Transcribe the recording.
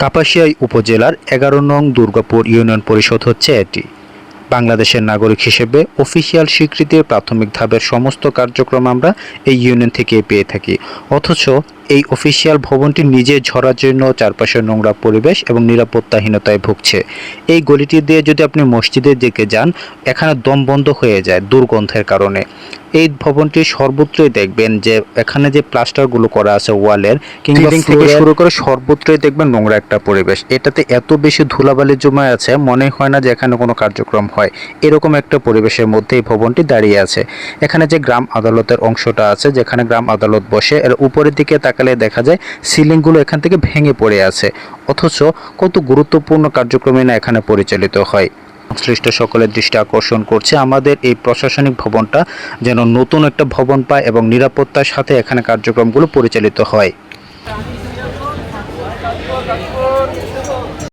কাপাসিয়াই উপজেলার এগারো নং দুর্গাপুর ইউনিয়ন পরিষদ হচ্ছে এটি। বাংলাদেশের নাগরিক হিসেবে অফিসিয়াল স্বীকৃতির প্রাথমিক ধাপের সমস্ত কার্যক্রম আমরা এই ইউনিয়ন থেকে পেয়ে থাকি। অথচ এই অফিসিয়াল ভবনটি নিজে ঝরার জন্য চারপাশের নোংরা পরিবেশ এবং নিরাপত্তাহীনতায় ভুগছে। এই গলিটি দিয়ে যদি আপনি মসজিদের দিকে যান এখানে দম বন্ধ হয়ে যায় দুর্গন্ধের কারণে। এই ভবনটি সর্বত্রই দেখবেন যে এখানে যে প্লাস্টারগুলো করা আছে ওয়ালের কিংবা থেকে শুরু করে সর্বত্রই দেখবেন নোংরা একটা পরিবেশ। এটাতে এত বেশি ধুলাবালি জমা আছে মনে হয় না যে এখানে কোনো কার্যক্রম হয়। এরকম একটা পরিবেশের মধ্যে এই ভবনটি দাঁড়িয়ে আছে। এখানে যে গ্রাম আদালতের অংশটা আছে যেখানে গ্রাম আদালত বসে এর উপরের দিকে তাকালে দেখা যায় সিলিংগুলো এখান থেকে ভেঙে পড়ে আছে। অথচ কত গুরুত্বপূর্ণ কার্যক্রমে না এখানে পরিচালিত হয়। সংশ্লিষ্ট সকলের দৃষ্টি আকর্ষণ করছে আমাদের এই প্রশাসনিক ভবনটা যেন নতুন একটা ভবন পায় এবং নিরাপত্তার সাথে এখানে কার্যক্রমগুলো পরিচালিত হয়।